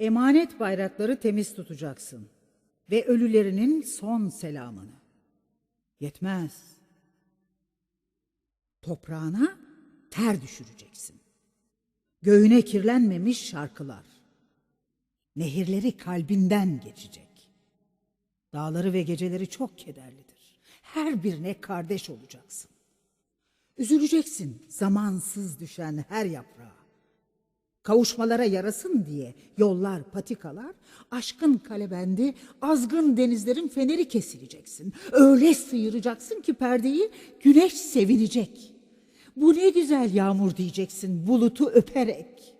Emanet bayrakları temiz tutacaksın ve ölülerinin son selamını. Yetmez. Toprağına ter düşüreceksin. Göğüne kirlenmemiş şarkılar. Nehirleri kalbinden geçecek. Dağları ve geceleri çok kederlidir. Her birine kardeş olacaksın. Üzüleceksin zamansız düşen her yaprağa. Kavuşmalara yarasın diye yollar, patikalar, aşkın kalebendi, azgın denizlerin feneri kesileceksin. Öyle sıyıracaksın ki perdeyi güneş sevinecek. Bu ne güzel yağmur diyeceksin bulutu öperek.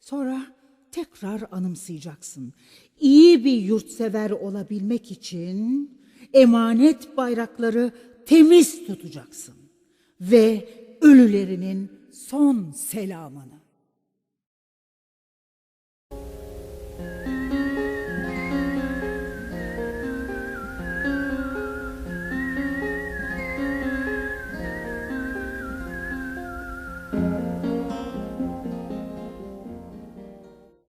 Sonra tekrar anımsayacaksın. İyi bir yurtsever olabilmek için emanet bayrakları temiz tutacaksın ve ölülerinin son selamını.